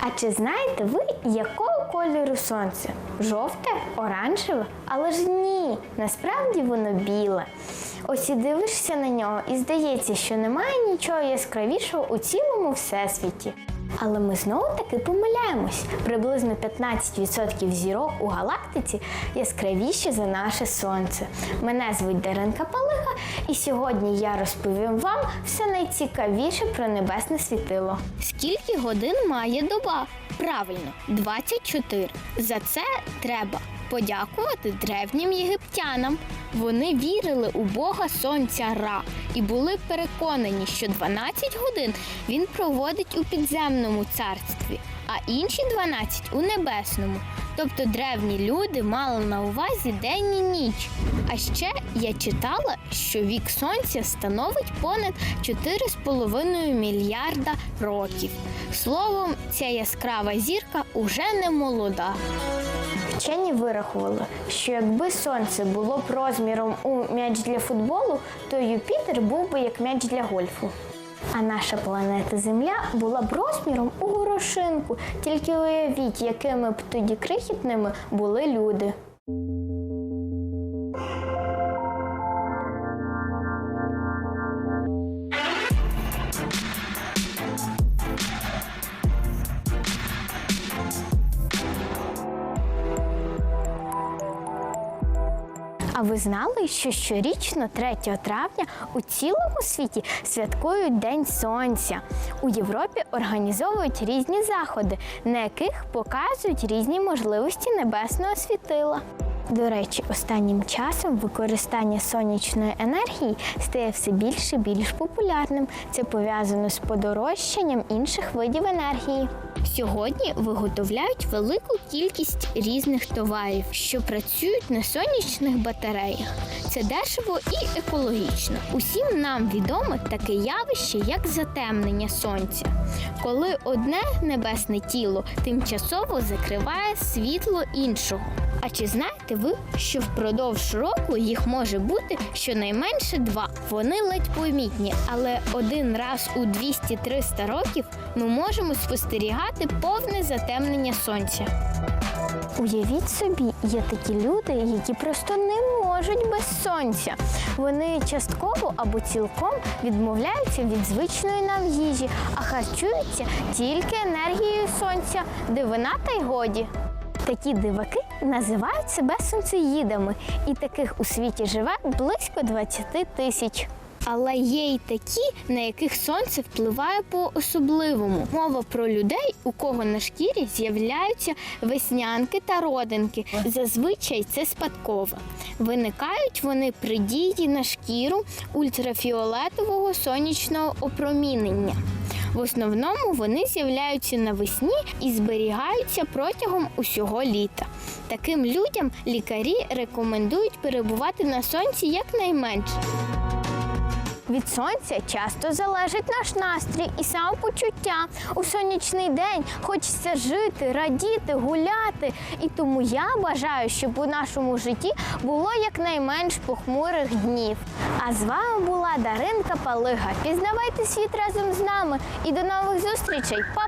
А чи знаєте ви, якого кольору сонце? Жовте, оранжеве? Але ж ні, насправді воно біле. Ось і дивишся на нього, і здається, що немає нічого яскравішого у цілому всесвіті. Але ми знову таки помиляємось. Приблизно 15% зірок у галактиці яскравіші за наше сонце. Мене звуть Даринка Палига, і сьогодні я розповім вам все найцікавіше про небесне світило. Скільки годин має доба? Правильно, 24. За це треба подякувати древнім єгиптянам. Вони вірили у Бога Сонця Ра і були переконані, що 12 годин він проводить у підземному царстві, а інші 12 у небесному. Тобто древні люди мали на увазі день і ніч. А ще я читала, що вік сонця становить понад 4,5 мільярда років. Словом, ця яскрава зірка уже не молода. Вчені вирахували, що якби сонце було б розміром у м'яч для футболу, то Юпітер був би як м'яч для гольфу. А наша планета Земля була б розміром у горошинку. Тільки уявіть, якими б тоді крихітними були люди. А ви знали, що щорічно 3 травня у цілому світі святкують День Сонця? У Європі організовують різні заходи, на яких показують різні можливості небесного світила. До речі, останнім часом використання сонячної енергії стає все більше і більш популярним. Це пов'язано з подорожчанням інших видів енергії. Сьогодні виготовляють велику кількість різних товарів, що працюють на сонячних батареях. Це дешево і екологічно. Усім нам відоме таке явище, як затемнення сонця, коли одне небесне тіло тимчасово закриває світло іншого. Чи знаєте ви, що впродовж року їх може бути щонайменше два? Вони ледь помітні, але один раз у 200-300 років ми можемо спостерігати повне затемнення сонця. Уявіть собі, є такі люди, які просто не можуть без сонця. Вони частково або цілком відмовляються від звичної нам їжі, а харчуються тільки енергією сонця, дивина та й годі. Такі диваки називають себе сонцеїдами, і таких у світі живе близько 20 тисяч. Але є й такі, на яких сонце впливає по-особливому. Мова про людей, у кого на шкірі з'являються веснянки та родинки. Зазвичай це спадково. Виникають вони при дії на шкіру ультрафіолетового сонячного опромінення. В основному вони з'являються навесні і зберігаються протягом усього літа. Таким людям лікарі рекомендують перебувати на сонці якнайменше. Від сонця часто залежить наш настрій і самопочуття. У сонячний день хочеться жити, радіти, гуляти. І тому я бажаю, щоб у нашому житті було якнайменш похмурих днів. А з вами була Даринка Палига. Пізнавайте світ разом з нами і до нових зустрічей. Па-па!